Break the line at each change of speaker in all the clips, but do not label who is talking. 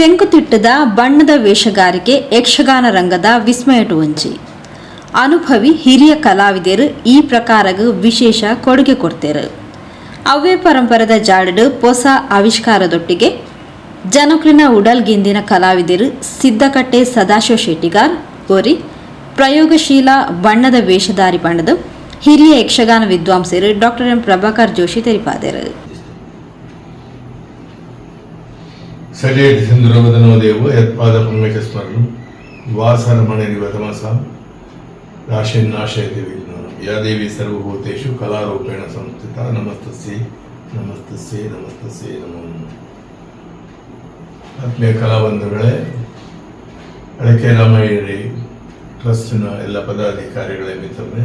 ತೆಂಕುತಿಟ್ಟದ ಬಣ್ಣದ ವೇಷಗಾರಿಕೆ ಯಕ್ಷಗಾನ ರಂಗದ ವಿಸ್ಮಯಟು ಒಂಚಿ ಅನುಭವಿ ಹಿರಿಯ ಕಲಾವಿದರು ಈ ಪ್ರಕಾರಗ ವಿಶೇಷ ಕೊಡುಗೆ ಕೊಡ್ತೇರು. ಅವೇ ಪರಂಪರದ ಜಾಡಡು ಹೊಸ ಆವಿಷ್ಕಾರದೊಟ್ಟಿಗೆ ಜನಕ್ರಿನ ಉಡಲ್ಗಿಂದಿನ ಕಲಾವಿದರು ಸಿದ್ದಕಟ್ಟೆ ಸದಾಶಿವ ಶೆಟ್ಟಿಗಾರ್ ಗೋರಿ ಪ್ರಯೋಗಶೀಲ ಬಣ್ಣದ ವೇಷಧಾರಿ ಬಣ್ಣದ ಹಿರಿಯ ಯಕ್ಷಗಾನ ವಿದ್ವಾಂಸರು ಡಾಕ್ಟರ್ ಎಂ ಪ್ರಭಾಕರ್ ಜೋಶಿ ತೆರಿಪಾದರು.
ಸಜೇತಿ ಸಿಂಧುರವದನೋ ದೇವು, ಯತ್ಪಾದ ಪಂಕಜ ಸ್ಮರಣಂ ವಾಸರಮಣಿರಿವ ತಮಸ ರಾಶಿನ್ನಾಶಯತಿ ವಿಜ್ಞಾನಂ ಯಾ ದೇವಿ ಸರ್ವಭೂತೇಷು ಕಲಾರೂಪೇಣ ಸಂಸ್ಥಿತ, ನಮಸ್ತಸ್ಯೈ ನಮಸ್ತಸ್ಯೈ ನಮಸ್ತಸ್ಯೈ ನಮೋ. ಆತ್ಮೀಯ ಕಲಾಬಂಧುಗಳೇ ಅಡಕೆ ರಾಮಯ್ಯರಿ, ಟ್ರಸ್ಟಿನ ಎಲ್ಲ ಪದಾಧಿಕಾರಿಗಳೇ, ಮಿತ್ರರೇ,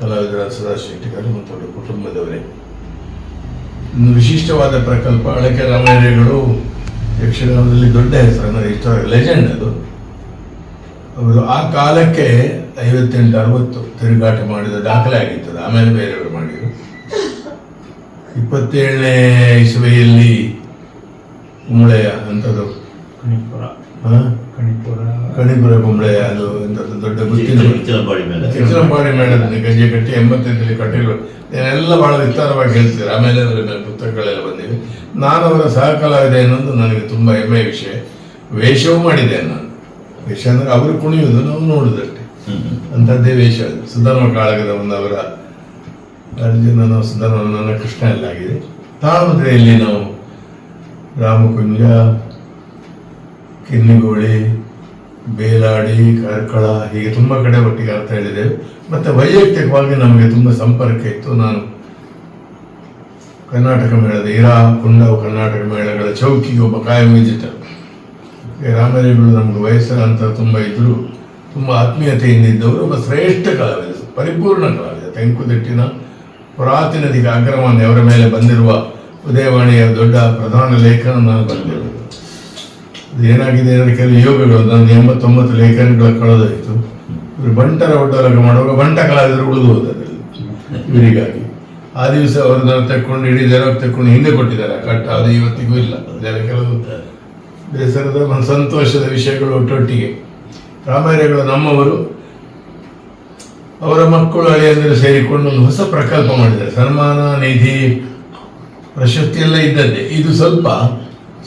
ಕಲಾವಿದರ ಸದಾಶೆಟ್ಟಿಗಾರು ಮತ್ತು ಅವರ ಕುಟುಂಬದವರೇ ಒಂದು ವಿಶಿಷ್ಟವಾದ ಪ್ರಕಲ್ಪ ಅಳಕೆ ರಾಮಾಯಣಗಳು ಯಕ್ಷಗಾನದಲ್ಲಿ ದೊಡ್ಡ ಹೆಸರನ್ನು ಇಷ್ಟ ಲೆಜೆಂಡ್ ಅದು ಅವರು ಆ ಕಾಲಕ್ಕೆ ಐವತ್ತೆಂಟು, ಅರವತ್ತು ತಿರುಗಾಟ ಮಾಡಿದ, ದಾಖಲೆ ಆಗಿತ್ತು. ಆಮೇಲೆ ಬೇರೆಯವರು ಮಾಡಿದರು ಇಪ್ಪತ್ತೇಳನೇ ಇಸುವೆಯಲ್ಲಿ ಕುಂಬಳೆಯ ಅಂಥದ್ದು
ಕಣಿಪುರ? ಕಣಿಪುರ.
ಕಣಿಪುರ ಕುಂಬಳೆಯ ಅದು ಎಂಥದ್ದು ದೊಡ್ಡ ಗುತ್ತಿನ
ಚಿಕ್ಕಲಂಬಾಡಿ
ಮೇಳದಲ್ಲಿ ಗಂಜೆ ಕಟ್ಟಿ ಎಂಬತ್ತೈದರಲ್ಲಿ ಕಟ್ಟಿರುವ ಎಲ್ಲ ಬಹಳ ವಿಸ್ತಾರವಾಗಿ ಹೇಳ್ತಿದ್ದಾರೆ ಆಮೇಲೆ ಅದರ ಮೇಲೆ ಪುಸ್ತಕಗಳೆಲ್ಲ ಬಂದಿವೆ. ನಾನು ಅವರ ಸಹಕಾಲ ಇದೆ ಅನ್ನೋದು ನನಗೆ ತುಂಬ ಹೆಮ್ಮೆಯ ವಿಷಯ. ವೇಷವೂ ಮಾಡಿದೆ ನಾನು. ವೇಷ ಅಂದರೆ ಅವರು ಕುಣಿಯುವುದು ನಾವು ನೋಡುದಷ್ಟೇ ಅಂಥದ್ದೇ ವೇಷ ಅದು. ಸುಧರ್ಮ ಕಾಳಗದ ಒಂದು ಅವರ ಅರ್ಜುನನ ಸುಧರ್ಮ ನನ್ನ ಕೃಷ್ಣ ಎಲ್ಲ ಆಗಿದೆ ತಾಳಮದ್ರೆಯಲ್ಲಿ ನಾವು ರಾಮಕುಂಜ ಕಿನ್ನಿಗೋಳಿ, ಬೇಲಾಡಿ, ಕಾರ್ಕಳ ಹೀಗೆ ತುಂಬ ಕಡೆ ಒಟ್ಟಿಗೆ ಅರ್ಥ ಹೇಳಿದ್ದೇವೆ ಮತ್ತು ವೈಯಕ್ತಿಕವಾಗಿ ನಮಗೆ ತುಂಬ ಸಂಪರ್ಕ ಇತ್ತು. ನಾನು ಕರ್ನಾಟಕ ಮೇಳದ ಇರಾ ಕುಂಡವು ಕರ್ನಾಟಕ ಮೇಳಗಳ ಚೌಕಿಗೆ ಒಬ್ಬ ಕಾಯಂ ವಿಜಿಟರ್. ರಾಮರೇಗಳು ನಮ್ಗೆ ವಯಸ್ಸರ ಅಂತ ತುಂಬ ಇದ್ರು. ತುಂಬ ಆತ್ಮೀಯತೆಯಿಂದ ಇದ್ದವರು. ಒಬ್ಬ ಶ್ರೇಷ್ಠ ಕಲಾವಿದ ಪರಿಪೂರ್ಣ ಕಲಾವಿದ ತೆಂಕುದಿಟ್ಟಿನ ಪುರಾತನದಿಗೆ ಅಗ್ರಮಾನ್ಯ ಅವರ ಮೇಲೆ ಬಂದಿರುವ ಉದಯವಾಣಿಯ ದೊಡ್ಡ ಪ್ರಧಾನ ಲೇಖನ ನಾನು ಬರೆದಿರುವುದು. ಏನಾಗಿದೆ ಅಂದರೆ ಕೆಲವು ಯೋಗಗಳು ನಾನು ಎಂಬತ್ತೊಂಬತ್ತು ಲೇಖನಗಳ ಕಳೆದಾಯ್ತು ಇವರು ಬಂಟರ ಒಡ್ಡಲಗ ಮಾಡುವಾಗ ಬಂಟ ಕಲಾವಿದರು ಉಳಿದು ಹೋದಲ್ಲಿ ಇವರಿಗಾಗಿ. ಆ ದಿವಸ ಅವ್ರನ್ನ ತಕ್ಕೊಂಡು ಇಡೀ ಜನ ತಕ್ಕೊಂಡು ಹಿಂದೆ ಕೊಟ್ಟಿದ್ದಾರೆ. ಕಟ್ಟ ಅದು ಇವತ್ತಿಗೂ ಇಲ್ಲ. ಅದೆಲ್ಲ ಕೆಲವು ಬೇಸರದ ಒಂದು ಸಂತೋಷದ ವಿಷಯಗಳು ಒಟ್ಟೊಟ್ಟಿಗೆ. ರಾಮಾಯಣಗಳು ನಮ್ಮವರು, ಅವರ ಮಕ್ಕಳು ಅಳಿಯಂದರು ಸೇರಿಕೊಂಡು ಒಂದು ಹೊಸ ಪ್ರಕಲ್ಪ ಮಾಡಿದ್ದಾರೆ. ಸನ್ಮಾನ ನಿಧಿ ಪ್ರಶಸ್ತಿ ಎಲ್ಲ ಇದ್ದದ್ದೇ. ಇದು ಸ್ವಲ್ಪ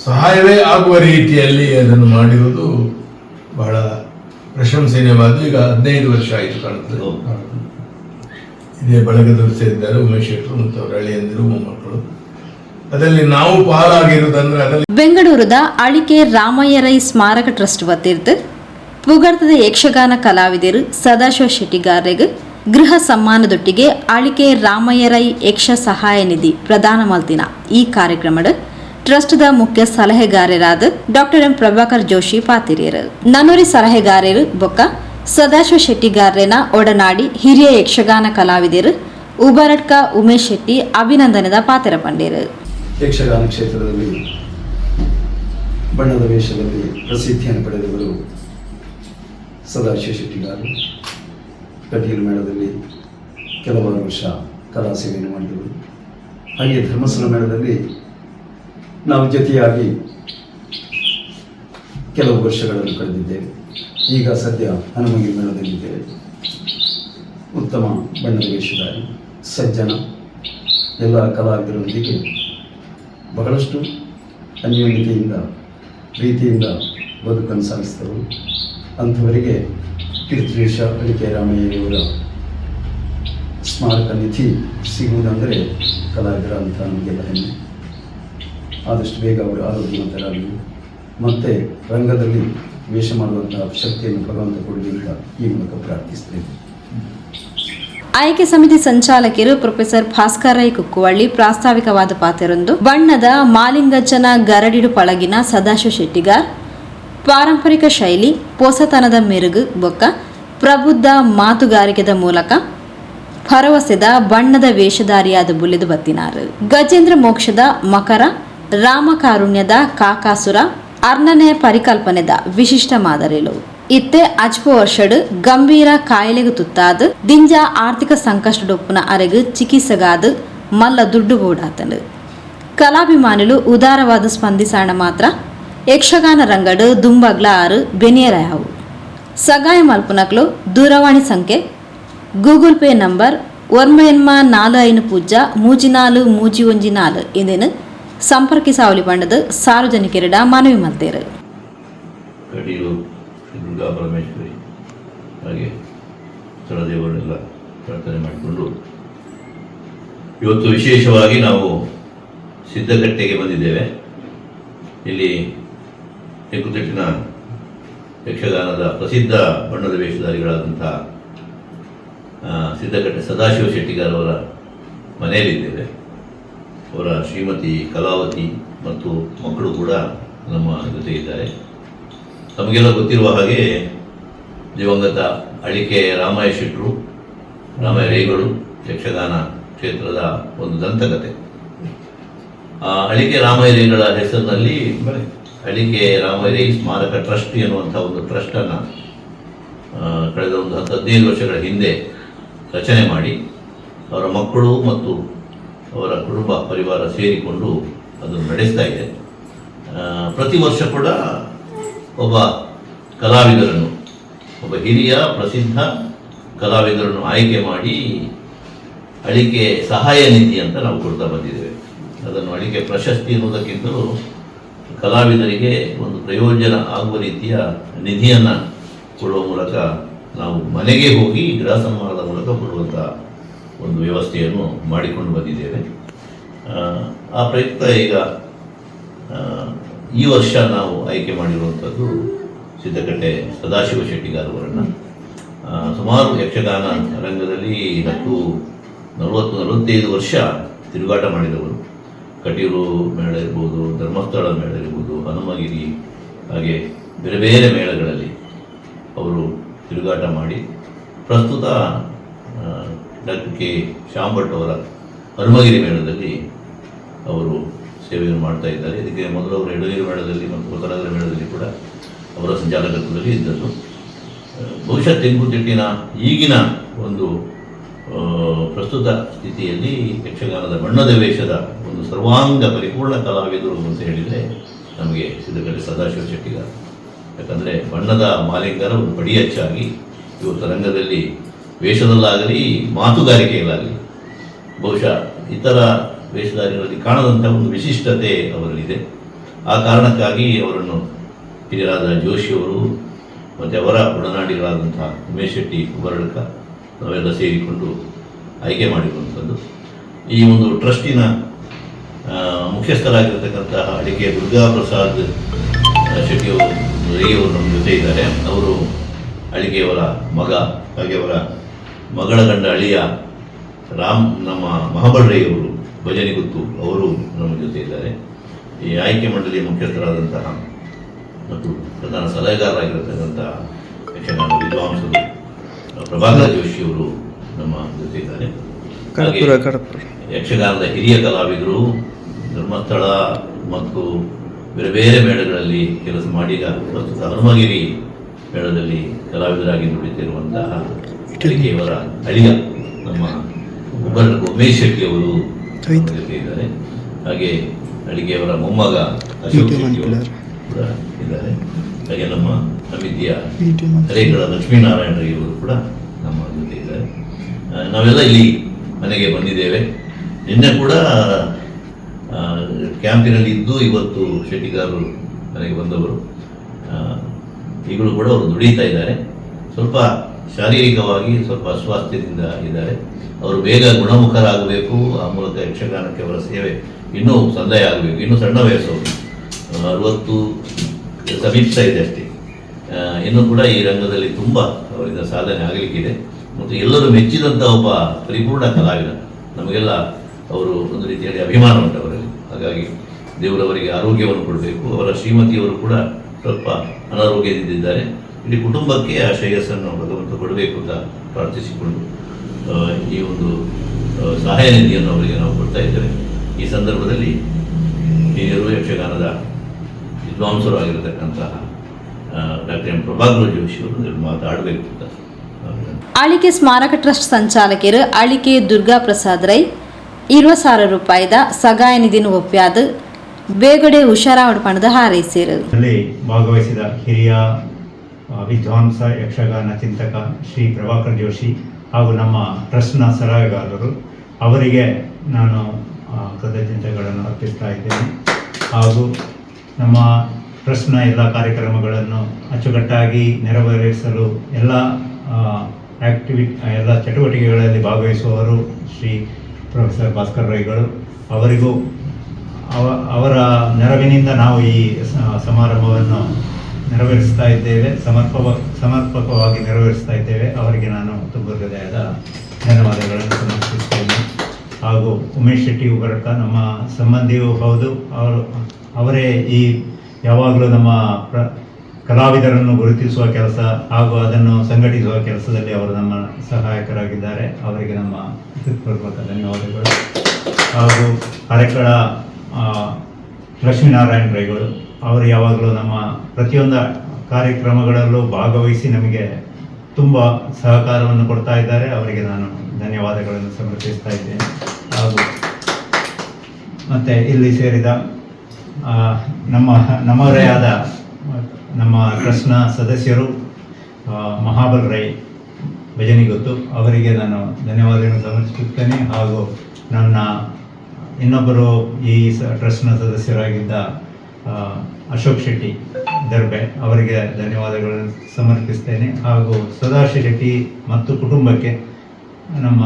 ಸಹಾಯವೇ ಆಗುವ ರೀತಿಯಲ್ಲಿ ಅದನ್ನು ಮಾಡಿರುವುದು ಬಹಳ ಪ್ರಶಂಸನೀಯವಾದ ಈಗ ಹದಿನೈದು ವರ್ಷ ಆಯಿತು ಕಾಣುತ್ತದೆ ಇದೇ ಬಳಗದವರು ಸೇರಿದ್ದಾರೆ ಉಮೇಶ್ ಶೆಟ್ಟರು ಮತ್ತು ಅವರ ಹಳ್ಳಿಯಂದಿರು ಮೊಮ್ಮಕ್ಕಳು. ಅದರಲ್ಲಿ ನಾವು ಪಾಲಾಗಿರುವುದಂದ್ರೆ ಅದರಲ್ಲಿ
ಬೆಂಗಳೂರದ ಅಳಿಕೆ ರಾಮಯ್ಯರೈ ಸ್ಮಾರಕ ಟ್ರಸ್ಟ್ ವತಿರ್ದು ಪುಗರ್ತದ ಯಕ್ಷಗಾನ ಕಲಾವಿದರು ಸದಾಶಿವ ಶೆಟ್ಟಿಗಾರರಿಗೆ ಗೃಹ ಸಮ್ಮಾನದೊಟ್ಟಿಗೆ ಅಳಿಕೆ ರಾಮಯ್ಯರೈ ಯಕ್ಷ ಸಹಾಯ ನಿಧಿ ಪ್ರದಾನ ಮಲ್ತಿನ ಈ ಕಾರ್ಯಕ್ರಮದ ಟ್ರಸ್ಟ್ದ ಮುಖ್ಯ ಸಲಹೆಗಾರರಾದ ಡಾಕ್ಟರ್ ಎಂ ಪ್ರಭಾಕರ್ ಜೋಶಿ ಪಾತಿರಿಯರು. ನನ್ನೂರಿ ಸಲಹೆಗಾರರು ಬೊಕ್ಕ ಸದಾಶಿವ ಶೆಟ್ಟಿಗಾರರೇನ ಒಡನಾಡಿ ಹಿರಿಯ ಯಕ್ಷಗಾನ ಕಲಾವಿದರು ಉಬರಟ್ಕ ಉಮೇಶ್ ಶೆಟ್ಟಿ ಅಭಿನಂದನದ ಪಾತ್ರ ಪಂಡಿರು.
ಯಕ್ಷಗಾನ ಕ್ಷೇತ್ರದಲ್ಲಿ, ಬಣ್ಣದ ವೇಷದಲ್ಲಿ ಪ್ರಸಿದ್ಧಿಯನ್ನು ಪಡೆದವರು ಸದಾಶಿವ ಶೆಟ್ಟಿಗಾರರು. ಕಟೀಲು ಮೇಳದಲ್ಲಿ ಕೆಲವಾರು ವರ್ಷ ಕಲಾ ಸೇವೆಯನ್ನು ಮಾಡಿದವರು ಹಾಗೆ ಧರ್ಮಸ್ಥಳ ಮೇಳದಲ್ಲಿ ನಾವು ಜೊತೆಯಾಗಿ ಕೆಲವು ವರ್ಷಗಳನ್ನು ಕಳೆದಿದ್ದೇವೆ. ಈಗ ಸದ್ಯ ಹನುಮಗಿ ಮೇಳದಲ್ಲಿದ್ದೇವೆ ಉತ್ತಮ ಬಣ್ಣದ ವೇಷಧಾರಿ, ಸಜ್ಜನ, ಎಲ್ಲ ಕಲಾವಿದರೊಂದಿಗೆ ಬಹಳಷ್ಟು ಅನ್ಯೋನ್ಯತೆಯಿಂದ, ಪ್ರೀತಿಯಿಂದ ಬದುಕನ್ನು ಸಾಗಿಸಿದರು ಅಂಥವರಿಗೆ ಕೀರ್ತಿವೇಶ ಅಡಿಕೆ ರಾಮಯ್ಯವರ ಸ್ಮಾರಕ ನಿಧಿ ಸಿಗುವುದಂದರೆ ಕಲಾವಿದರ ಅಂತ ನಮಗೆಲ್ಲ ಹೆಮ್ಮೆ ಆದಷ್ಟು ಬೇಗ ಅವರು ಆರೋಗ್ಯವಂತರಾಗಲಿ ಮತ್ತೆ ರಂಗದಲ್ಲಿ ವೇಷ ಮಾಡುವಂತಹ ಶಕ್ತಿಯನ್ನು ಭಗವಂತ ಕೊಡಲಿ ಅಂತ ಈ ಮೂಲಕ ಪ್ರಾರ್ಥಿಸ್ತೇನೆ
ಆಯ್ಕೆ ಸಮಿತಿ ಸಂಚಾಲಕರು ಪ್ರೊಫೆಸರ್ ಭಾಸ್ಕರ್ ರೈ ಕುಕ್ಕುವಳ್ಳಿ, ಪ್ರಾಸ್ತಾವಿಕವಾದ ಪಾತ್ರರೊಂದು ಬಣ್ಣದ ಮಾಲಿಂಗಜ್ಜನ ಗರಡಿಡು ಪಳಗಿನ ಸದಾಶಿವ ಶೆಟ್ಟಿಗಾರ್, ಪಾರಂಪರಿಕ ಶೈಲಿ, ಪೋಸತನದ ಮೆರುಗು ಬೊಕ್ಕ, ಪ್ರಬುದ್ಧ ಮಾತುಗಾರಿಕೆದ ಮೂಲಕ, ಭರವಸೆದ ಬಣ್ಣದ ವೇಷಧಾರಿಯಾದ ಬುಲಿದು ಬತ್ತಿನಾರು. ಗಜೇಂದ್ರ ಮೋಕ್ಷದ ಮಕರ ರಾಮಕಾರುಣ್ಯದ ಕಾಕಾಸುರ ಅರ್ನನೆಯ ಪರಿಕಲ್ಪನೆದ ವಿಶಿಷ್ಟ ಮಾದರಿಲು. ಇತ್ತೆ ಅಜ್ಪು ವರ್ಷಡ್ ಗಂಭೀರ ಕಾಯಿಲೆಗೆ ತುತ್ತಾದ, ದಿಂಜ ಆರ್ಥಿಕ ಸಂಕಷ್ಟಡೊಪ್ಪುನ ಅರೆಗು ಚಿಕಿತ್ಸೆಗಾದ ಮಲ್ಲ ದುಡ್ಡು ಬೋಡಾತನು ಕಲಾಭಿಮಾನಿಲು ಉದಾರವಾದ ಸ್ಪಂದಿಸಾಣ ಮಾತ್ರ, ಯಕ್ಷಗಾನ ರಂಗಡ್ ದುಂಬಗ್ಲ ಆರು ಬೆನಿಯರಾಯವು. ಸಗಾಯ ಮಲ್ಪುನಕ್ಲು ದೂರವಾಣಿ ಸಂಖ್ಯೆ, ಗೂಗಲ್ ಪೇ ನಂಬರ್ ಒರ್ಮೆನ್ಮ ನಾಲು ಐನು ಪೂಜ್ಯ ಮೂಜಿ ನಾಲು ಮೂಜಿ ಒಂಜಿ ನಾಲು ಇಂದೇನು ಸಂಪರ್ಕಿಸಾವಲಿ ಬಣ್ಣದ ಸಾರ್ವಜನಿಕರಿಡ ಮನವಿ
ಮಾಡ್ತೇರು ಪರಮೇಶ್ವರಿ ಹಾಗೆ ಪ್ರಾರ್ಥನೆ ಮಾಡಿಕೊಂಡು ಇವತ್ತು ವಿಶೇಷವಾಗಿ ನಾವು ಸಿದ್ಧಗಟ್ಟೆಗೆ ಬಂದಿದ್ದೇವೆ. ಇಲ್ಲಿ ಹೆಕ್ಕುತಿಟ್ಟಿನ ಯಕ್ಷಗಾನದ ಪ್ರಸಿದ್ಧ ಬಣ್ಣದ ವೇಷಧಾರಿಗಳಾದಂಥ ಸಿದ್ಧಗಟ್ಟೆ ಸದಾಶಿವ ಶೆಟ್ಟಿಗಾರವರ ಮನೆಯಲ್ಲಿದ್ದೇವೆ. ಅವರ ಶ್ರೀಮತಿ ಕಲಾವತಿ ಮತ್ತು ಮಕ್ಕಳು ಕೂಡ ನಮ್ಮ ಜೊತೆ ಇದ್ದಾರೆ ತಮಗೆಲ್ಲ ಗೊತ್ತಿರುವ ಹಾಗೆ ದಿವಂಗತ ಅಳಿಕೆ ರಾಮಯ್ಯ ಶೆಟ್ಟರು ರಾಮಯ್ಯ ರೈಗಳು ಯಕ್ಷಗಾನ ಕ್ಷೇತ್ರದ ಒಂದು ದಂತಕತೆ. ಆ ಅಳಿಕೆ ರಾಮಯ್ಯ ರೈಗಳ ಹೆಸರಿನಲ್ಲಿ ಅಳಿಕೆ ರಾಮಯ್ಯ ರೈ ಸ್ಮಾರಕ ಟ್ರಸ್ಟ್ ಎನ್ನುವಂಥ ಒಂದು ಟ್ರಸ್ಟನ್ನು ಕಳೆದ ಒಂದು ಹತ್ತು ಹದಿನೈದು ವರ್ಷಗಳ ಹಿಂದೆ ರಚನೆ ಮಾಡಿ ಅವರ ಮಕ್ಕಳು ಮತ್ತು ಅವರ ಕುಟುಂಬ ಪರಿವಾರ ಸೇರಿಕೊಂಡು ಅದನ್ನು ನಡೆಸ್ತಾ ಇದೆ. ಪ್ರತಿ ವರ್ಷ ಕೂಡ ಒಬ್ಬ ಕಲಾವಿದರನ್ನು, ಒಬ್ಬ ಹಿರಿಯ ಪ್ರಸಿದ್ಧ ಕಲಾವಿದರನ್ನು ಆಯ್ಕೆ ಮಾಡಿ ಅಳಿಕೆ ಸಹಾಯ ನಿಧಿ ಅಂತ ನಾವು ಕೊಡ್ತಾ ಬಂದಿದ್ದೇವೆ. ಅದನ್ನು ಅಡಿಕೆ ಪ್ರಶಸ್ತಿ ಎನ್ನುವುದಕ್ಕಿಂತಲೂ ಕಲಾವಿದರಿಗೆ ಒಂದು ಪ್ರಯೋಜನ ಆಗುವ ರೀತಿಯ ನಿಧಿಯನ್ನು ಕೊಡುವ ಮೂಲಕ ನಾವು ಮನೆಗೆ ಹೋಗಿ ಗೃಹ ಸಂಹಾರದ ಮೂಲಕ ಕೊಡುವಂಥ ಒಂದು ವ್ಯವಸ್ಥೆಯನ್ನು ಮಾಡಿಕೊಂಡು ಬಂದಿದ್ದೇವೆ. ಆ, ಪ್ರಯುಕ್ತ ಈಗ ಈ ವರ್ಷ ನಾವು ಆಯ್ಕೆ ಮಾಡಿರುವಂಥದ್ದು ಸಿದ್ಧಕಟ್ಟೆ ಸದಾಶಿವ ಶೆಟ್ಟಿಗಾರವರನ್ನು. ಸುಮಾರು ಯಕ್ಷಗಾನ ರಂಗದಲ್ಲಿ ಹತ್ತು ನಲವತ್ತು ನಲವತ್ತೈದು ವರ್ಷ ತಿರುಗಾಟ ಮಾಡಿದವರು. ಕಟೀಲು ಮೇಳ ಇರ್ಬೋದು ಧರ್ಮಸ್ಥಳ ಮೇಳ ಇರ್ಬೋದು ಹನುಮಗಿರಿ ಹಾಗೆ ಬೇರೆ ಬೇರೆ ಮೇಳಗಳಲ್ಲಿ ಅವರು ತಿರುಗಾಟ ಮಾಡಿ ಪ್ರಸ್ತುತ ಡಾಕ್ಟರ್ ಕೆ. ಶ್ಯಾಮ್ ಅವರ ಹನುಮಗಿರಿ ಮೇಳದಲ್ಲಿ ಅವರು ಸೇವೆಯನ್ನು ಮಾಡ್ತಾ ಇದ್ದಾರೆ. ಇದಕ್ಕೆ ಮೊದಲು ಅವರು ಎಡನೀರು ಮೇಳದಲ್ಲಿ ಮತ್ತು ಹೊಸನಗರ ಮೇಳದಲ್ಲಿ ಕೂಡ ಅವರ ಸಂಚಾಲಕತ್ವದಲ್ಲಿ ಇದ್ದರು ಬಹುಶಃ ತೆಂಗುತಿಟ್ಟಿನ ಈಗಿನ ಒಂದು ಪ್ರಸ್ತುತ ಸ್ಥಿತಿಯಲ್ಲಿ ಯಕ್ಷಗಾನದ ಬಣ್ಣದ ವೇಷದ ಒಂದು ಸರ್ವಾಂಗ ಪರಿಪೂರ್ಣ ಕಲಾವಿದರು ಅಂತ ಹೇಳಿದರೆ ನಮಗೆ ಸಿದ್ಧಗಡೆ ಸದಾಶಿವ ಶೆಟ್ಟಿಗಾರ. ಯಾಕಂದರೆ ಬಣ್ಣದ ಮಾಲೀಕರ, ಒಂದು ಪಡಿಯಚ್ಚಾಗಿ ಇವತ್ತು ರಂಗದಲ್ಲಿ ವೇಷದಲ್ಲಾಗಲಿ, ಮಾತುಗಾರಿಕೆಯಲ್ಲಾಗಲಿ, ಬಹುಶಃ ಇತರ ವೇಷಧಾರಿಗಳಲ್ಲಿ ಕಾಣದಂಥ ಒಂದು ವಿಶಿಷ್ಟತೆ ಅವರಲ್ಲಿದೆ. ಆ ಕಾರಣಕ್ಕಾಗಿ ಅವರನ್ನು ಹಿರಿಯರಾದ ಜೋಶಿಯವರು ಮತ್ತು ಅವರ ಒಡನಾಡಿಗಳಾದಂಥ ಉಮೇಶ್ ಶೆಟ್ಟಿ ಉಬರಡ್ಕ ನಾವೆಲ್ಲ ಸೇರಿಕೊಂಡು ಆಯ್ಕೆ ಮಾಡಿರುವಂಥದ್ದು. ಈ ಒಂದು ಟ್ರಸ್ಟಿನ ಮುಖ್ಯಸ್ಥರಾಗಿರ್ತಕ್ಕಂತಹ ಅಡಿಕೆ ದುರ್ಗಾ ಪ್ರಸಾದ್ ಶೆಟ್ಟಿಯವರು ರೈಯವರು ನಮ್ಮ ಜೊತೆ ಇದ್ದಾರೆ. ಅವರು ಅಡಿಗೆಯವರ ಮಗ, ಹಾಗೆ ಅವರ ಮಗಳ ಗಂಡ ಅಳಿಯ ರಾಮ್ ನಮ್ಮ ಮಹಾಬಲ್ ಭಜನೆ ಗೊತ್ತು ಅವರು ನಮ್ಮ ಜೊತೆ ಇದ್ದಾರೆ. ಈ ಆಯ್ಕೆ ಮಂಡಳಿಯ ಮುಖ್ಯಸ್ಥರಾದಂತಹ ಮತ್ತು ಪ್ರಧಾನ ಸಲಹೆಗಾರರಾಗಿರತಕ್ಕಂತಹ ಯಕ್ಷಗಾನ ವಿದ್ವಾಂಸರು ಪ್ರಭಾಕರ ಜೋಶಿಯವರು ನಮ್ಮ ಜೊತೆ ಇದ್ದಾರೆ. ಯಕ್ಷಗಾನದ ಹಿರಿಯ ಕಲಾವಿದರು ಧರ್ಮಸ್ಥಳ ಮತ್ತು ಬೇರೆ ಬೇರೆ ಮೇಳಗಳಲ್ಲಿ ಕೆಲಸ ಮಾಡಿದ ಪ್ರಸ್ತುತ ಹನುಮಗಿರಿ ಮೇಳದಲ್ಲಿ ಕಲಾವಿದರಾಗಿ ನುಡಿತಿರುವಂತಹ ಅಳಿಕೆಯವರ ಅಳಿಯ ನಮ್ಮ ಉಮೇಶ್ ಶೆಟ್ಟಿ ಅವರು ಇದ್ದಾರೆ. ಹಾಗೆ ಅಡಿಗೆಯವರ ಮೊಮ್ಮಗ ಅಶೋಕ್ ಶೆಟ್ಟಿ ಅವರು ಕೂಡ ಇದ್ದಾರೆ. ಹಾಗೆ ನಮ್ಮ ಸಮಿತಿಯ ಹರೇಗಳ ಲಕ್ಷ್ಮೀನಾರಾಯಣ ರೈ ಅವರು ಕೂಡ ನಮ್ಮ ಜೊತೆ ಇದ್ದಾರೆ. ನಾವೆಲ್ಲ ಇಲ್ಲಿ ಮನೆಗೆ ಬಂದಿದ್ದೇವೆ. ನಿನ್ನೆ ಕೂಡ ಕ್ಯಾಂಪಿನಲ್ಲಿ ಇದ್ದು ಇವತ್ತು ಶೆಟ್ಟಿಗಾರರು ಮನೆಗೆ ಬಂದವರು. ಈಗಲೂ ಕೂಡ ಅವರು ದುಡಿತಾ ಇದ್ದಾರೆ. ಸ್ವಲ್ಪ ಶಾರೀರಿಕವಾಗಿ ಸ್ವಲ್ಪ ಅಸ್ವಾಸ್ಥ್ಯದಿಂದ ಇದ್ದಾರೆ. ಅವರು ಬೇಗ ಗುಣಮುಖರಾಗಬೇಕು. ಆ ಮೂಲಕ ಯಕ್ಷಗಾನಕ್ಕೆ ಅವರ ಸೇವೆ ಇನ್ನೂ ಸಂದಾಯ ಆಗಬೇಕು ಇನ್ನೂ ಸಣ್ಣ ವಯಸ್ಸು ಅರುವತ್ತು ಸಮೀಪಿಸ್ತಾ ಇದೆ ಅಷ್ಟೇ. ಇನ್ನೂ ಕೂಡ ಈ ರಂಗದಲ್ಲಿ ತುಂಬ ಅವರಿಂದ ಸಾಧನೆ ಆಗಲಿಕ್ಕಿದೆ. ಮತ್ತು ಎಲ್ಲರೂ ಮೆಚ್ಚಿದಂಥ ಒಬ್ಬ ಪರಿಪೂರ್ಣ ಕಲಾವಿದ. ನಮಗೆಲ್ಲ ಅವರು ಒಂದು ರೀತಿಯಲ್ಲಿ ಅಭಿಮಾನ ಉಂಟು ಅವರಲ್ಲಿ. ಹಾಗಾಗಿ ದೇವರವರಿಗೆ ಆರೋಗ್ಯವನ್ನು ಕೊಡಬೇಕು. ಅವರ ಶ್ರೀಮತಿಯವರು ಕೂಡ ಸ್ವಲ್ಪ ಅನಾರೋಗ್ಯದಿಂದಿದ್ದಾರೆ ಇಡೀ ಕುಟುಂಬಕ್ಕೆ ಆ ಶ್ರೇಯಸ್ಸನ್ನು ಭಗವಂತ ಕೊಡಬೇಕು ಅಂತ ಪ್ರಾರ್ಥಿಸಿಕೊಂಡು ಈ ಒಂದು ಸಹಾಯ ನಿಧಿಯನ್ನು ಅವರಿಗೆ ನಾವು ಕೊಡ್ತಾ ಇದ್ದೇವೆ. ಈ ಸಂದರ್ಭದಲ್ಲಿ ಹಿರಿಯರು ಯಕ್ಷಗಾನದ ವಿದ್ವಾಂಸರು ಆಗಿರತಕ್ಕಂತಹ ಡಾಕ್ಟರ್ ಎಂ ಪ್ರಭಾಕರ್ ಜೋಶಿ ಅವರು ಎರಡು ಮಾತಾಡಬೇಕು ಅಂತ.
ಆಳಿಕೆ ಸ್ಮಾರಕ ಟ್ರಸ್ಟ್ ಸಂಚಾಲಕರು ಆಳಿಕೆ ದುರ್ಗಾ ಪ್ರಸಾದ್ ರೈ ಇರುವ ಸಾವಿರ ರೂಪಾಯಿದ ಸಗಾಯ ನಿಧಿನ ಒಪ್ಪ್ಯಾದು ಬೇಗಡೆ ಹುಷಾರಾವಡ್ ಪಣದ ಹಾರೈಸಿರು.
ಭಾಗವಹಿಸಿದ ಹಿರಿಯ ವಿದ್ವಾಂಸ ಯಕ್ಷಗಾನ ಚಿಂತಕ ಶ್ರೀ ಪ್ರಭಾಕರ್ ಜೋಶಿ ಹಾಗೂ ನಮ್ಮ ಟ್ರಸ್ಟ್ನ ಸಲಹೆಗಾರರು. ಅವರಿಗೆ ನಾನು ಕೃತಜ್ಞತೆಗಳನ್ನು ಅರ್ಪಿಸ್ತಾ ಇದ್ದೇನೆ. ಹಾಗೂ ನಮ್ಮ ಟ್ರಸ್ಟ್ನ ಎಲ್ಲ ಕಾರ್ಯಕ್ರಮಗಳನ್ನು ಅಚ್ಚುಕಟ್ಟಾಗಿ ನೆರವೇರಿಸಲು ಎಲ್ಲ ಆಕ್ಟಿವಿ, ಎಲ್ಲ ಚಟುವಟಿಕೆಗಳಲ್ಲಿ ಭಾಗವಹಿಸುವವರು ಶ್ರೀ ಪ್ರೊಫೆಸರ್ ಭಾಸ್ಕರ್ ರೈಗಳು. ಅವರಿಗೂ ಅವ, ಅವರ ನೆರವಿನಿಂದ ನಾವು ಈ ಸಮಾರಂಭವನ್ನು ನೆರವೇರಿಸ್ತಾ ಇದ್ದೇವೆ ಸಮರ್ಪಕ ಸಮರ್ಪಕವಾಗಿ ನೆರವೇರಿಸ್ತಾ ಇದ್ದೇವೆ. ಅವರಿಗೆ ನಾನು ತುಂಬ ಹೃದಯದ ಧನ್ಯವಾದಗಳನ್ನು ಸಮರ್ಪಿಸ್ತೇನೆ ಹಾಗೂ ಉಮೇಶ್ ಶೆಟ್ಟಿ ಉಗರಕ ನಮ್ಮ ಸಂಬಂಧಿಯೂ ಹೌದು. ಅವರು, ಅವರೇ ಈ ಯಾವಾಗಲೂ ನಮ್ಮ ಪ್ರ, ಕಲಾವಿದರನ್ನು ಗುರುತಿಸುವ ಕೆಲಸ ಹಾಗೂ ಅದನ್ನು ಸಂಘಟಿಸುವ ಕೆಲಸದಲ್ಲಿ ಅವರು ನಮ್ಮ ಸಹಾಯಕರಾಗಿದ್ದಾರೆ. ಅವರಿಗೆ ನಮ್ಮ ಹೃತ್ಪೂರ್ವಕ ಧನ್ಯವಾದಗಳು. ಹಾಗೂ ಅರೆಕಳ ಲಕ್ಷ್ಮೀನಾರಾಯಣ ರೈಗಳು ಅವರು ಯಾವಾಗಲೂ ನಮ್ಮ ಪ್ರತಿಯೊಂದು ಕಾರ್ಯಕ್ರಮಗಳಲ್ಲೂ ಭಾಗವಹಿಸಿ ನಮಗೆ ತುಂಬ ಸಹಕಾರವನ್ನು ಕೊಡ್ತಾ ಇದ್ದಾರೆ. ಅವರಿಗೆ ನಾನು ಧನ್ಯವಾದಗಳನ್ನು ಸಮರ್ಪಿಸ್ತಾ ಇದ್ದೇನೆ. ಹಾಗೂ ಮತ್ತು ಇಲ್ಲಿ ಸೇರಿದ ನಮ್ಮ, ನಮ್ಮವರೇ ಆದ ನಮ್ಮ ಟ್ರಸ್ಟ್ನ ಸದಸ್ಯರು ಮಹಾಬಲ್ ರೈ ಭಜನಿಗೊತ್ತು, ಅವರಿಗೆ ನಾನು ಧನ್ಯವಾದಗಳನ್ನು ಸಮರ್ಪಿಸುತ್ತೇನೆ. ಹಾಗೂ ನನ್ನ ಇನ್ನೊಬ್ಬರು ಈ ಟ್ರಸ್ಟ್ನ ಸದಸ್ಯರಾಗಿದ್ದ ಅಶೋಕ್ ಶೆಟ್ಟಿ ದರ್ಬೆ, ಅವರಿಗೆ ಧನ್ಯವಾದಗಳನ್ನು ಸಮರ್ಪಿಸ್ತೇನೆ. ಹಾಗೂ ಸದಾಶಿವ ಶೆಟ್ಟಿ ಮತ್ತು ಕುಟುಂಬಕ್ಕೆ ನಮ್ಮ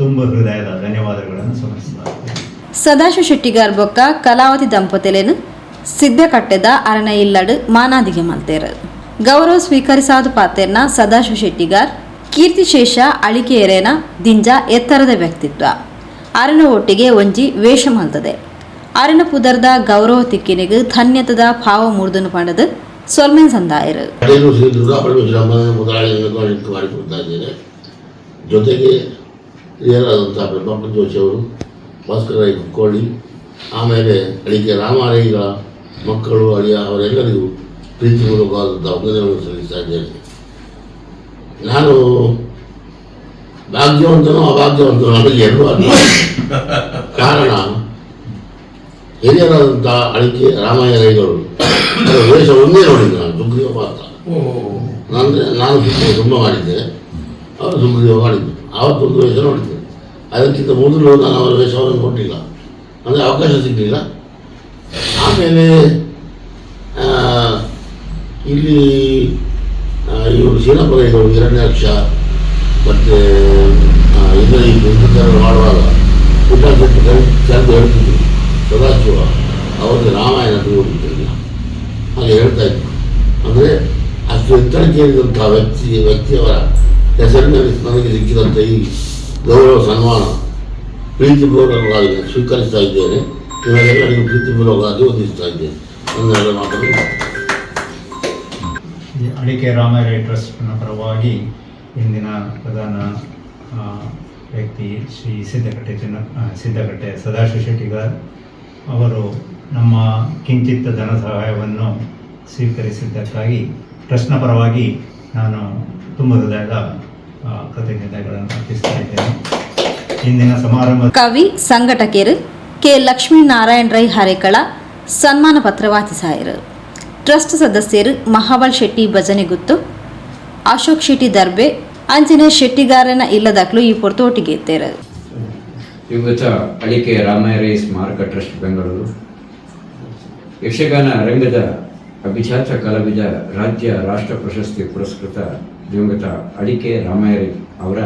ತುಂಬ ಹೃದಯದ ಧನ್ಯವಾದಗಳನ್ನು ಸಮರ್ಪಿಸ್ತಾ ಇದ್ದೇನೆ
ಸದಾಶಿವ ಶೆಟ್ಟಿಗಾರ್ ಬೊಕ್ಕ ಕಲಾವತಿ ದಂಪತಿಲೇನು ಸಿದ್ಧ ಕಟ್ಟೆದ ಅರಣ ಇಲ್ಲಡು ಮಾನಾದಿಗೆ ಮಲ್ತೇರ. ಗೌರವ ಸ್ವೀಕರಿಸಾದ ಪಾತೆರ್ನ ಸದಾಶಿವ ಶೆಟ್ಟಿಗಾರ್ ಕೀರ್ತಿಶೇಷ ಅಳಿಕೆಯರೇನ ದಿಂಜ ಎತ್ತರದ ವ್ಯಕ್ತಿತ್ವ. ಅರಣ ಒಟ್ಟಿಗೆ ಒಂಜಿ ವೇಷ ಮಲ್ತದೆ. ಪುದರ್ದ ಗೌರವ ತಿಕ್ಕಿನಿಗೆ ಧನ್ಯತದ ಭಾವ ಮೂರ್ದನು ಪಂಡದು. ಸೊಲ್ಮೆನ್ ಸಂದಾಯರು.
ಇದ್ದೇನೆ. ಜೊತೆಗೆ ಹಿರಿಯರಾದಂಥ ಪ್ರಭಾಪ ಜೋಶಿ ಅವರು ಭಾಸ್ಕರ ರೈ ಕುಕ್ಕೋಳಿ ಆಮೇಲೆ ಅಡಿಕೆ ರಾಮಾರೈಗಳ ಮಕ್ಕಳು, ಅಳಿಯ ಅವರೆಲ್ಲರಿಗೂ ಪ್ರೀತಿಪೂರ್ವಕವಾದಂಥ ವಂದನೆಗಳನ್ನು ಸಲ್ಲಿಸ್ತಾ ಇದ್ದೇನೆ. ನಾನು ಭಾಗ್ಯವಂತನೋ ಅಭಾಗ್ಯವಂತನೋ ನನಗೆ ಎರಡು ಕಾರಣ ಹಿರಿಯರಾದಂಥ ಅಡಿಕೆ ರಾಮಯ್ಯ ರೈಗಳು ವೇಷ ಒಂದೇ ನೋಡಿದ್ದೆ ನಾನು ಸುಗ್ರೀವ ಪಾತ್ರ ಅಂದರೆ ನಾನು ಸುಗ್ರೀವ ತುಂಬ ಮಾಡಿದ್ದೆ. ಅವರು ಸುಗ್ರೀವ ಮಾಡಿದ್ದು ಆವತ್ತೊಂದು ವೇಷ ನೋಡಿದ್ದೆ. ಅದಕ್ಕಿಂತ ಮೊದಲು ನಾನು ಅವರ ವೇಷವನ್ನು ಕೊಟ್ಟಿಲ್ಲ. ಅಂದರೆ ಅವಕಾಶ ಸಿಗಲಿಲ್ಲ. ಆಮೇಲೆ ಇಲ್ಲಿ ಇವರು ಇವರು ಎರಡನೇ ಹಿರಣ್ಯಾಕ್ಷ ಮತ್ತು ಇದರ ಈ ಪುಸ್ತಕಗಳು ಮಾಡುವಾಗ ಪುಟ್ಟ ಚಂದ ಹೇಳ್ತಿದ್ರು ಸದಾಶಿವ ಅವರಿಗೆ ರಾಮಾಯಣ ಓದಿದ್ದಿಲ್ಲ ಹಾಗೆ ಹೇಳ್ತಾ ಇದ್ರು ಅಂದರೆ ಅಷ್ಟು ಎತ್ತರಕ್ಕೆ ಏರಿದಂಥ ವ್ಯಕ್ತಿ, ವ್ಯಕ್ತಿಯವರ ಹೆಸರಿನಲ್ಲಿ ನನಗೆ ಸಿಕ್ಕಿದಂಥ ಈ ಗೌರವ ಸನ್ಮಾನ ಪ್ರೀತಿಪೂರ್ವಕವಾಗಿ ಸ್ವೀಕರಿಸ್ತಾ ಇದ್ದೇನೆ. ನಿಮಗೆಲ್ಲರಿಗೂ ಪ್ರೀತಿಪೂರ್ವಕವಾಗಿ ವಂದಿಸ್ತಾ ಇದ್ದೇನೆ. ನನ್ನೆಲ್ಲ ಮಾತನ್ನು
ಅಡಿಕೆ ರಾಮಾಯಣ ಟ್ರಸ್ಟ್ನ ಪರವಾಗಿ ಇಂದಿನ ಪ್ರಧಾನ ವ್ಯಕ್ತಿ ಶ್ರೀ ಸಿದ್ದಕಟ್ಟೆ ಚೆನ್ನ ಸಿದ್ದಕಟ್ಟೆ ಸದಾಶಿವ ಶೆಟ್ಟಿಗಾರ್ ಅವರು ನಮ್ಮ ಕಿಂಚಿತ್ ಧನ ಸಹಾಯವನ್ನು ಸ್ವೀಕರಿಸಿದ್ದಕ್ಕಾಗಿ ಟ್ರಸ್ಟ್ನ ಪರವಾಗಿ ನಾನು ತುಂಬ ಹೃದಯದ ಕೃತಜ್ಞತೆಗಳನ್ನು ಅರ್ಪಿಸ್ತಾ ಇದ್ದೇನೆ ಇಂದಿನ ಸಮಾರಂಭ
ಕವಿ ಸಂಘಟಕರು ಕೆ. ಲಕ್ಷ್ಮೀನಾರಾಯಣ ರೈ ಹರೇಕಳ ಸನ್ಮಾನ ಪತ್ರ ವಾಚಿಸಾಯರು. ಟ್ರಸ್ಟ್ ಸದಸ್ಯರು ಮಹಾಬಲ್ ಶೆಟ್ಟಿ ಭಜನೆಗುತ್ತು. ಅಶೋಕ್ ಶೆಟ್ಟಿ ದರ್ಬೆ ಅಂಜನೇಯ ಶೆಟ್ಟಿಗಾರನ ಇಲ್ಲದಾಗಲೂ ಈ ಪೊರ್ತೋಟಿಗೆ ಎತ್ತೇರು.
ಯುವತ ಅಳಿಕೆ ರಾಮಾಯರೈ ಸ್ಮಾರಕ ಟ್ರಸ್ಟ್ ಬೆಂಗಳೂರು ಯಕ್ಷಗಾನ ರಂಗದ ಅಭಿಜಾತ ಕಲಾವಿದ, ರಾಜ್ಯ ರಾಷ್ಟ್ರ ಪ್ರಶಸ್ತಿ ಪುರಸ್ಕೃತ ದಿವಂಗತ ಅಡಿಕೆ ರಾಮಾಯರಿ ಅವರ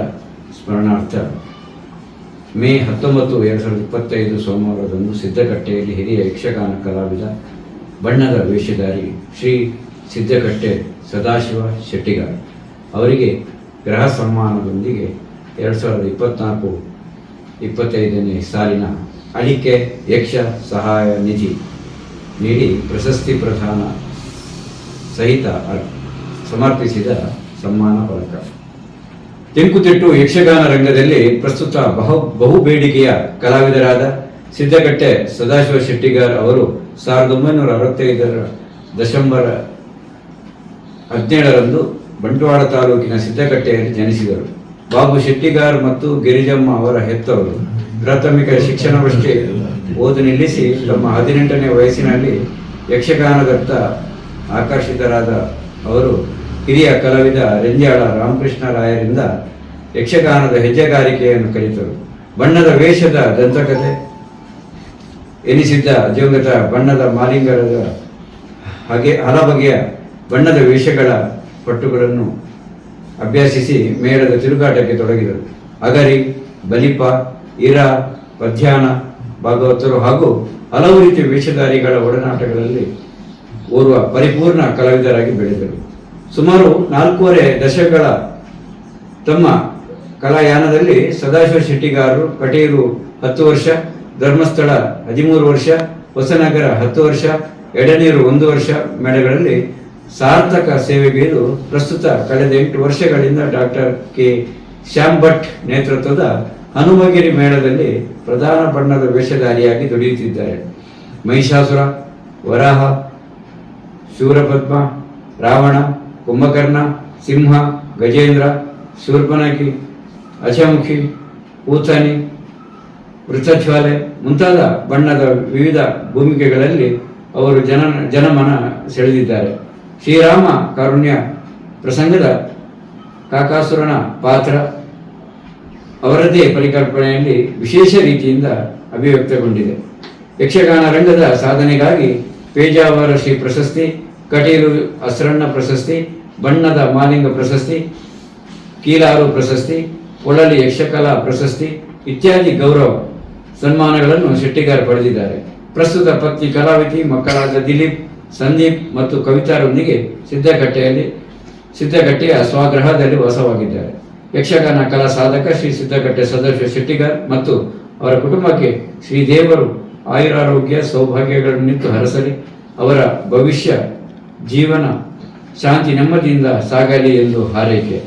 ಸ್ಮರಣಾರ್ಥ ಮೇ ಹತ್ತೊಂಬತ್ತು, ಎರಡು ಸಾವಿರದ ಇಪ್ಪತ್ತೈದು ಸೋಮವಾರದಂದು ಸಿದ್ದಕಟ್ಟೆಯಲ್ಲಿ ಹಿರಿಯ ಯಕ್ಷಗಾನ ಕಲಾವಿದ, ಬಣ್ಣದ ವೇಷಧಾರಿ ಶ್ರೀ ಸಿದ್ದಕಟ್ಟೆ ಸದಾಶಿವ ಶೆಟ್ಟಿಗಾರ್ ಅವರಿಗೆ ಗೃಹ ಸಮ್ಮಾನದೊಂದಿಗೆ ಎರಡು ಸಾವಿರದ ಇಪ್ಪತ್ನಾಲ್ಕು ಇಪ್ಪತ್ತೈದನೇ ಸಾಲಿನ ಅಡಿಕೆ ಯಕ್ಷ ಸಹಾಯ ನಿಧಿ ನೀಡಿ ಪ್ರಶಸ್ತಿ ಪ್ರಧಾನ ಸಹಿತ ಸಮರ್ಪಿಸಿದ ಸಮ್ಮಾನ ಫಲಕ ತೆಂಕುತಿಟ್ಟು ಯಕ್ಷಗಾನ ರಂಗದಲ್ಲಿ ಪ್ರಸ್ತುತ ಬಹು ಬಹು ಬೇಡಿಕೆಯ ಕಲಾವಿದರಾದ ಸಿದ್ದಗಟ್ಟೆ ಸದಾಶಿವ ಶೆಟ್ಟಿಗಾರ್ ಅವರು ಸಾವಿರದ ಒಂಬೈನೂರ ಅರವತ್ತೈದರ ಡಿಸೆಂಬರ್ ಹದಿನೇಳರಂದು ಬಂಟ್ವಾಳ ತಾಲೂಕಿನ ಸಿದ್ದಕಟ್ಟೆಯಲ್ಲಿ ಜನಿಸಿದರು. ಬಾಬು ಶೆಟ್ಟಿಗಾರ್ ಮತ್ತು ಗಿರಿಜಮ್ಮ ಅವರ ಹೆತ್ತವರು ಪ್ರಾಥಮಿಕ ಶಿಕ್ಷಣವಷ್ಟೇ ಓದು ನಿಲ್ಲಿಸಿ ತಮ್ಮ ಹದಿನೆಂಟನೇ ವಯಸ್ಸಿನಲ್ಲಿ ಯಕ್ಷಗಾನದತ್ತ ಆಕರ್ಷಿತರಾದ ಅವರು ಹಿರಿಯ ಕಲಾವಿದ ರೆಂಜಾಳ ರಾಮಕೃಷ್ಣ ರಾಯರಿಂದ ಯಕ್ಷಗಾನದ ಹೆಜ್ಜೆಗಾರಿಕೆಯನ್ನು ಕಲಿತರು. ಬಣ್ಣದ ವೇಷದ ದಂತಕತೆ ಎನಿಸಿದ್ದ ದಿವಂಗತ ಬಣ್ಣದ ಮಾಲಿಂಗರದ ಹಾಗೆ ಹಲ ಬಗೆಯ ಬಣ್ಣದ ವೇಷಗಳ ಪಟ್ಟುಗಳನ್ನು ಅಭ್ಯಾಸಿಸಿ ಮೇಳದ ತಿರುಗಾಟಕ್ಕೆ ತೊಡಗಿದರು. ಅಗರಿ, ಬಲಿಪ, ಇರ, ಪದ್ಯಾನ, ಭಾಗವತರು ಹಾಗೂ ಹಲವು ರೀತಿಯ ವೇಷಧಾರಿಗಳ ಒಡನಾಟಗಳಲ್ಲಿ ಓರ್ವ ಪರಿಪೂರ್ಣ ಕಲಾವಿದರಾಗಿ ಬೆಳೆದರು. ಸುಮಾರು ನಾಲ್ಕೂವರೆ ದಶಕಗಳ ತಮ್ಮ ಕಲಾಯಾನದಲ್ಲಿ ಸದಾಶಿವ ಶೆಟ್ಟಿಗಾರರು ಕಟೀರು ಹತ್ತು ವರ್ಷ, ಧರ್ಮಸ್ಥಳ ಹದಿಮೂರು ವರ್ಷ, ಹೊಸನಗರ ಹತ್ತು ವರ್ಷ, ಎಡನೀರು ಒಂದು ವರ್ಷ ಮೇಳಗಳಲ್ಲಿ ಸಾರ್ಥಕ ಸೇವೆಗೈದು ಪ್ರಸ್ತುತ ಕಳೆದ ಎಂಟು ವರ್ಷಗಳಿಂದ ಡಾಕ್ಟರ್ ಕೆ. ಶ್ಯಾಮ್ ಭಟ್ ನೇತೃತ್ವದ ಹನುಮಗಿರಿ ಮೇಳದಲ್ಲಿ ಪ್ರಧಾನ ಬಣ್ಣದ ವೇಷಧಾರಿಯಾಗಿ ದುಡಿಯುತ್ತಿದ್ದಾರೆ. ಮಹಿಷಾಸುರ, ವರಾಹ, ಶೂರಪದ್ಮ, ರಾವಣ, ಕುಂಭಕರ್ಣ, ಸಿಂಹ, ಗಜೇಂದ್ರ, ಶೂರ್ಪನಖಿ ಅಚಮುಖಿ ಪೂತನಿ ವೃತ್ತಜ್ವಾಲೆ ಮುಂತಾದ ಬಣ್ಣದ ವಿವಿಧ ಭೂಮಿಕೆಗಳಲ್ಲಿ ಅವರು ಜನ ಜನಮನ ಸೆಳೆದಿದ್ದಾರೆ. ಶ್ರೀರಾಮ ಕಾರುಣ್ಯ ಪ್ರಸಂಗದ ಕಾಕಾಸುರನ ಪಾತ್ರ ಅವರದೇ ಪರಿಕಲ್ಪನೆಯಲ್ಲಿ ವಿಶೇಷ ರೀತಿಯಿಂದ ಅಭಿವ್ಯಕ್ತಗೊಂಡಿದೆ. ಯಕ್ಷಗಾನ ರಂಗದ ಸಾಧನೆಗಾಗಿ ಪೇಜಾವರ ಶ್ರೀ ಪ್ರಶಸ್ತಿ, ಕಟೀಲು ಅಸ್ರಣ್ಣ ಪ್ರಶಸ್ತಿ, ಬಣ್ಣದ ಮಾಲಿಂಗ ಪ್ರಶಸ್ತಿ, ಕೀಲಾರು ಪ್ರಶಸ್ತಿ, ಒಳಲಿ ಯಕ್ಷಕಲಾ ಪ್ರಶಸ್ತಿ ಇತ್ಯಾದಿ ಗೌರವ ಸನ್ಮಾನಗಳನ್ನು ಶೆಟ್ಟಿಗಾರ್ ಪಡೆದಿದ್ದಾರೆ. ಪ್ರಸ್ತುತ ಪತ್ನಿ ಕಲಾವಿತಿ ಮಕ್ಕಳಾದ ದಿಲೀಪ್ ಸಂದೀಪ್ ಮತ್ತು ಕವಿತಾರೊಂದಿಗೆ ಸಿದ್ಧಗಟ್ಟೆಯಲ್ಲಿ, ಸಿದ್ಧಗಟ್ಟೆಯ ಸ್ವಗೃಹದಲ್ಲಿ ವಾಸವಾಗಿದ್ದಾರೆ. ಯಕ್ಷಗಾನ ಕಲಾ ಸಾಧಕ ಶ್ರೀ ಸಿದ್ಧಗಟ್ಟೆ ಸದಸ್ಯ ಶೆಟ್ಟಿಗರ್ ಮತ್ತು ಅವರ ಕುಟುಂಬಕ್ಕೆ ಶ್ರೀದೇವರು ಆಯುರಾರೋಗ್ಯ ಸೌಭಾಗ್ಯಗಳನ್ನಿತ್ತು ಹರಸಲಿ. ಅವರ ಭವಿಷ್ಯ, ಜೀವನ ಶಾಂತಿ ನೆಮ್ಮದಿಯಿಂದ ಸಾಗಲಿ ಎಂದು ಹಾರೈಕೆ.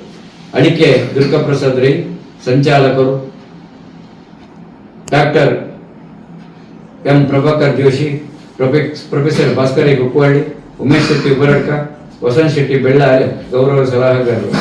ಅಡಿಕೆ Durgaprasad Rai, ಸಂಚಾಲಕರು doctor M Prabhakar Joshi professor Bhaskar Kukkuvalli Umesh Shetty Ubaradka Vasant Shetty Bellare ಗೌರವ ಸಲಹೆಗಾರರು.